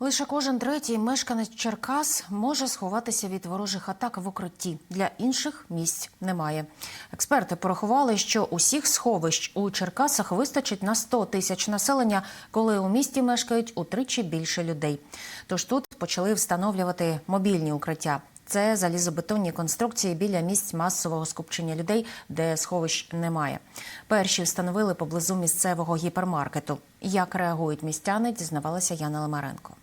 Лише кожен третій мешканець Черкас може сховатися від ворожих атак в укритті. Для інших місць немає. Експерти порахували, що усіх сховищ у Черкасах вистачить на 100 тисяч населення, коли у місті мешкають утричі більше людей. Тож тут почали встановлювати мобільні укриття. Це залізобетонні конструкції біля місць масового скупчення людей, де сховищ немає. Перші встановили поблизу місцевого гіпермаркету. Як реагують містяни, дізнавалася Яна Ламаренко.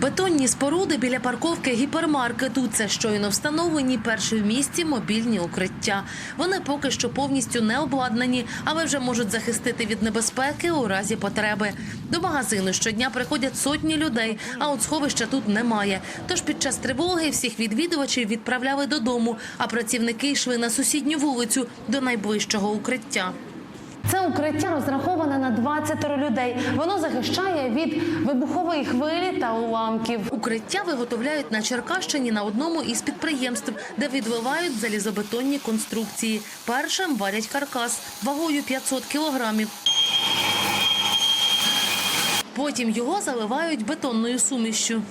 Бетонні споруди біля парковки гіпермаркету. Це щойно встановлені перші в місті мобільні укриття. Вони поки що повністю не обладнані, але вже можуть захистити від небезпеки у разі потреби. До магазину щодня приходять сотні людей, а от сховища тут немає. Тож під час тривоги всіх відвідувачів відправляли додому, а працівники йшли на сусідню вулицю до найближчого укриття. Це укриття розраховане на 20 людей. Воно захищає від вибухової хвилі та уламків. Укриття виготовляють на Черкащині на одному із підприємств, де відвивають залізобетонні конструкції. Першим варять каркас вагою 500 кілограмів. Потім його заливають бетонною сумішшю.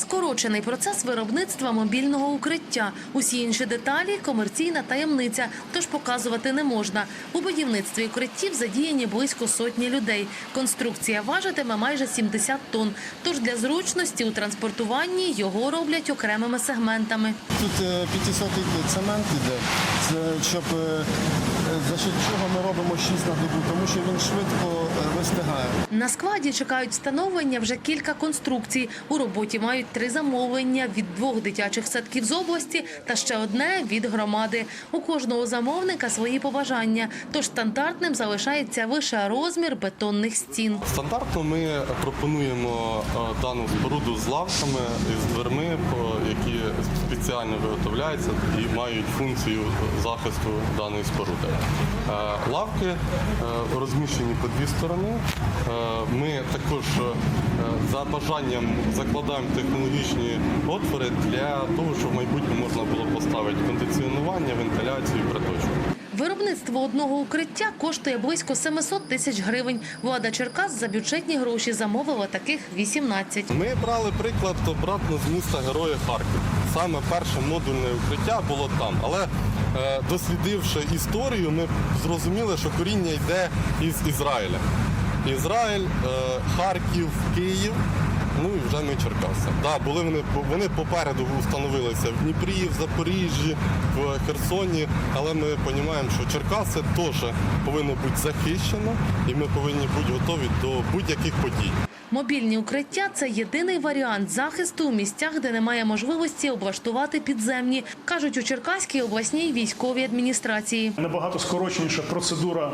Скорочений процес виробництва мобільного укриття. Усі інші деталі комерційна таємниця, тож показувати не можна. У будівництві укриттів задіяні близько сотні людей. Конструкція важитиме майже 70 тонн. Тож для зручності у транспортуванні його роблять окремими сегментами. Тут е, 500 цемент іде, щоб е, за що чого ми робимо 6 на добу, тому що він швидко е, вистигає. На складі чекають встановлення вже кілька конструкцій. У роботі мають три замовлення від двох дитячих садків з області та ще одне від громади. У кожного замовника свої побажання. Тож стандартним залишається лише розмір бетонних стін. Стандартно ми пропонуємо е, дану споруду з лавками і з дверми, по- які спеціально виготовляються і мають функцію захисту даної споруди. Е, Лавки е, розміщені по дві сторони. Е, Ми також за бажанням закладаємо технологічні отвори для того, щоб в майбутньому можна було поставити кондиціонування, вентиляцію, приточку. Виробництво одного укриття коштує близько 700 тисяч гривень. Влада Черкас за бюджетні гроші замовила таких 18. Ми брали приклад обратно з міста Героя Харків. Саме перше модульне укриття було там. Але е, дослідивши історію, ми зрозуміли, що коріння йде із Ізраїля. Ізраїль, е, Харків, Київ. Ну і вже ми Черкаси. Да, були вони вони попереду встановилися в Дніпрі, в Запоріжжі, в Херсоні. Але ми розуміємо, що Черкаси теж повинно бути захищено, і ми повинні бути готові до будь-яких подій. Мобільні укриття це єдиний варіант захисту у місцях, де немає можливості облаштувати підземні, кажуть у Черкаській обласній військовій адміністрації. Набагато скороченіша процедура,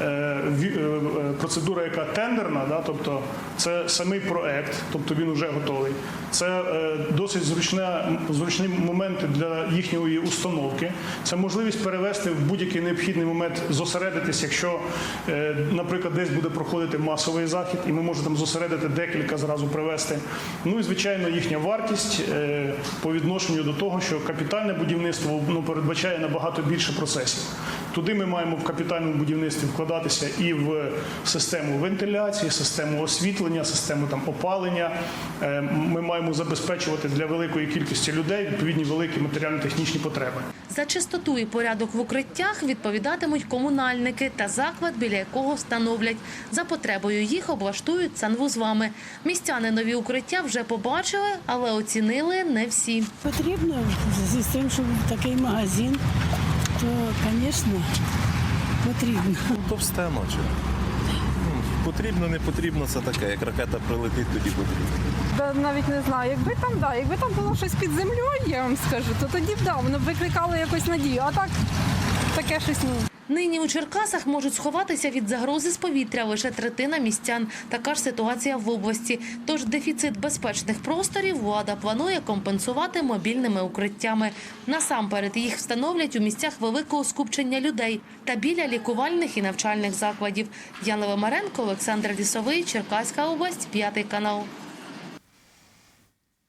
е, е, е, процедура, яка тендерна, да, тобто це самий проект, тобто він вже готовий. Це досить зручне, зручні моменти для їхньої установки. Це можливість перевести в будь-який необхідний момент, зосередитись, якщо, наприклад, десь буде проходити масовий захід, і ми можемо там зосередити декілька зразу привести. Ну і звичайно, їхня вартість е, по відношенню до того, що капітальне будівництво ну, передбачає набагато більше процесів. Туди ми маємо в капітальному будівництві вкладатися і в систему вентиляції, систему освітлення, систему там опалення. Е, Ми маємо забезпечувати для великої кількості людей відповідні великі матеріально-технічні потреби. За чистоту і порядок в укриттях відповідатимуть комунальники та заклад, біля якого встановлять. За потребою їх облаштують санвузлами. Містяни нові укриття вже побачили, але оцінили не всі. Потрібно з тим, що такий магазин, то, звісно, потрібно. Товсте ночі. Ну, Потрібно, не потрібно, це таке. Як ракета прилетить, тоді потрібно. Да, навіть не знаю. Якби там, да, якби там було щось під землею, я вам скажу, то тоді б да, воно б викликало якусь надію. А так таке щось ну. Нині у Черкасах можуть сховатися від загрози з повітря лише третина містян. Така ж ситуація в області. Тож дефіцит безпечних просторів влада планує компенсувати мобільними укриттями. Насамперед їх встановлять у місцях великого скупчення людей та біля лікувальних і навчальних закладів. Яна Лемаренко, Олександр Лісовий, Черкаська область, п'ятий канал.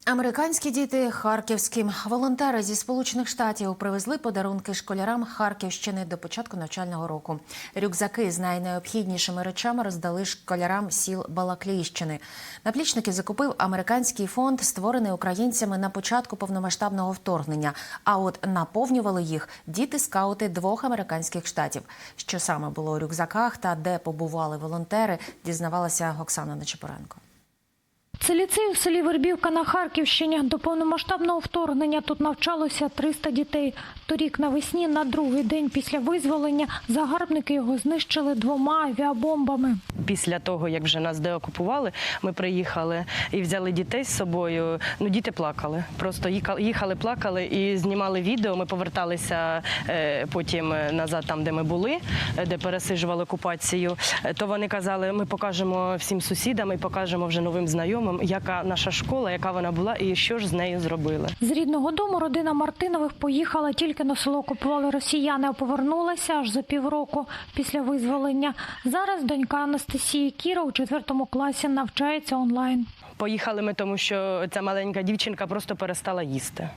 Американські діти харківські волонтери зі сполучених штатів привезли подарунки школярам Харківщини до початку навчального року. Рюкзаки з найнеобхіднішими речами роздали школярам сіл Балаклійщини. Наплічники закупив американський фонд, створений українцями на початку повномасштабного вторгнення. А от наповнювали їх діти-скаути двох американських штатів. Що саме було у рюкзаках та де побували волонтери, дізнавалася Оксана Нечепоренко. Це ліцей у селі Вербівка на Харківщині. До повномасштабного вторгнення тут навчалося 300 дітей. Торік навесні, на другий день після визволення, загарбники його знищили двома авіабомбами. Після того, як вже нас деокупували, ми приїхали і взяли дітей з собою. Ну, діти плакали. Просто їхали, плакали і знімали відео. Ми поверталися е, потім назад, там, де ми були, е, де пересиджували окупацію. Е, То вони казали, ми покажемо всім сусідам і покажемо вже новим знайомим, яка наша школа, яка вона була, і що ж з нею зробили. З рідного дому родина Мартинових поїхала тільки на село окупували росіяни, а повернулася аж за півроку після визволення. Зараз донька Анастасії Кіра у четвертому класі навчається онлайн. Поїхали ми, тому що ця маленька дівчинка просто перестала їсти.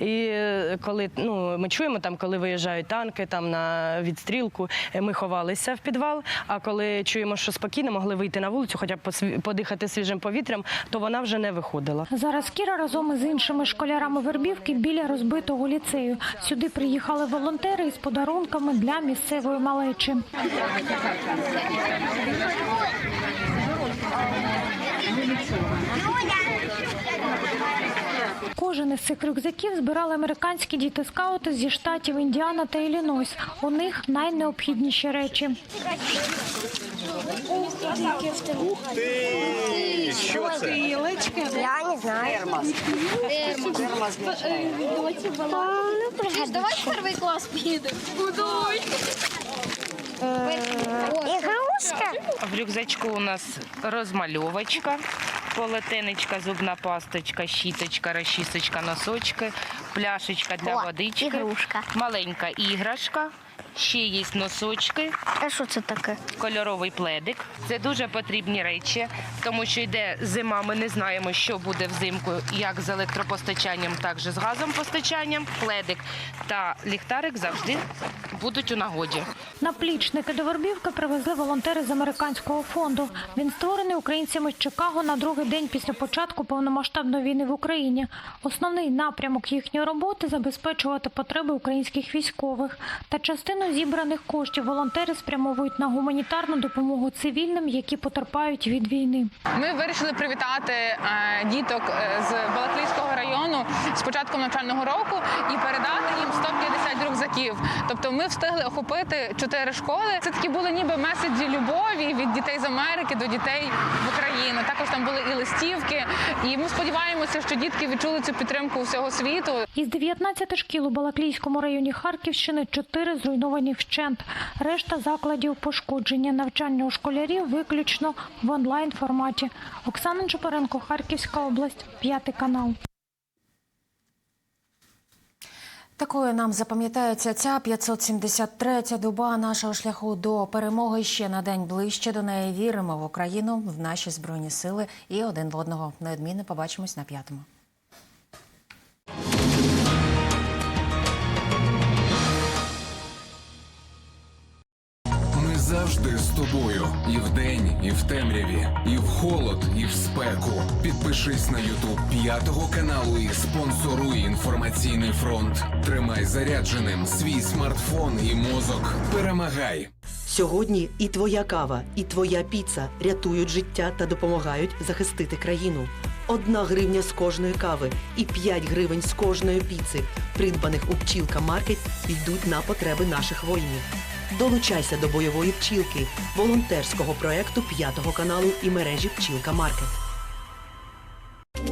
І е, коли ну, ми чуємо, там, коли виїжджають танки там, на відстрілку, е, ми ховалися в підвал. А коли чуємо, що спокійно могли вийти на вулицю, хоча б подихати свіжим повітрям, то вона вже не виходила. Зараз Кіра разом із іншими школярами Вербівки біля розбитого ліцею. Сюди приїхали волонтери із подарунками для місцевої малечі. Кожен із цих рюкзаків збирали американські діти-скаути зі штатів Індіана та Іллінойс. У них найнеобхідніші речі. Що це? Я не знаю. Давай в перший клас підемо. Ігрушка. В рюкзачку у нас розмальовочка, полотенечка, зубна пасточка, щіточка, розчісочка, носочки, пляшечка для О, водички, ігрушка. маленька іграшка, ще є носочки, А що це таке? кольоровий пледик. Це дуже потрібні речі, тому що йде зима. Ми не знаємо, що буде взимку, як з електропостачанням, так і з газом постачанням. Пледик та ліхтарик завжди будуть у нагоді. Наплічники до Вербівки привезли волонтери з американського фонду. Він створений українцями з Чикаго на другий день після початку повномасштабної війни в Україні. Основний напрямок їхньої роботи забезпечувати потреби українських військових. Та частину зібраних коштів волонтери спрямовують на гуманітарну допомогу цивільним, які потерпають від війни. Ми вирішили привітати е, діток е, з Балаклійського району з початком навчального року і передати їм 150 рюкзаків. Тобто ми встигли охопити чотири школи. Це такі були ніби меседжі любові від дітей з Америки до дітей в Україну. Також там були і листівки. І ми сподіваємося, що дітки відчули цю підтримку всього світу. Із 19 шкіл у Балаклійському районі Харківщини 4 зруйновані вщент. Решта закладів пошкодження. Навчання у школярів виключно в онлайн форматі. Оксана Чупаренко, Харківська область, п'ятий канал. Такою нам запам'ятається ця 573-я доба нашого шляху до перемоги. Ще на день ближче до неї віримо в Україну, в наші збройні сили і один в одного. Неодмінно побачимось на п'ятому. Завжди з тобою. І вдень, і в темряві, і в холод, і в спеку. Підпишись на Ютуб п'ятого каналу і спонсоруй інформаційний фронт. Тримай зарядженим свій смартфон і мозок. Перемагай! Сьогодні і твоя кава, і твоя піца рятують життя та допомагають захистити країну. Одна гривня з кожної кави і 5 гривень з кожної піци, придбаних у пчілка Маркет, йдуть на потреби наших воїнів. Долучайся до бойової пчілки, волонтерського проекту п'ятого каналу і мережі Пчілка Маркет.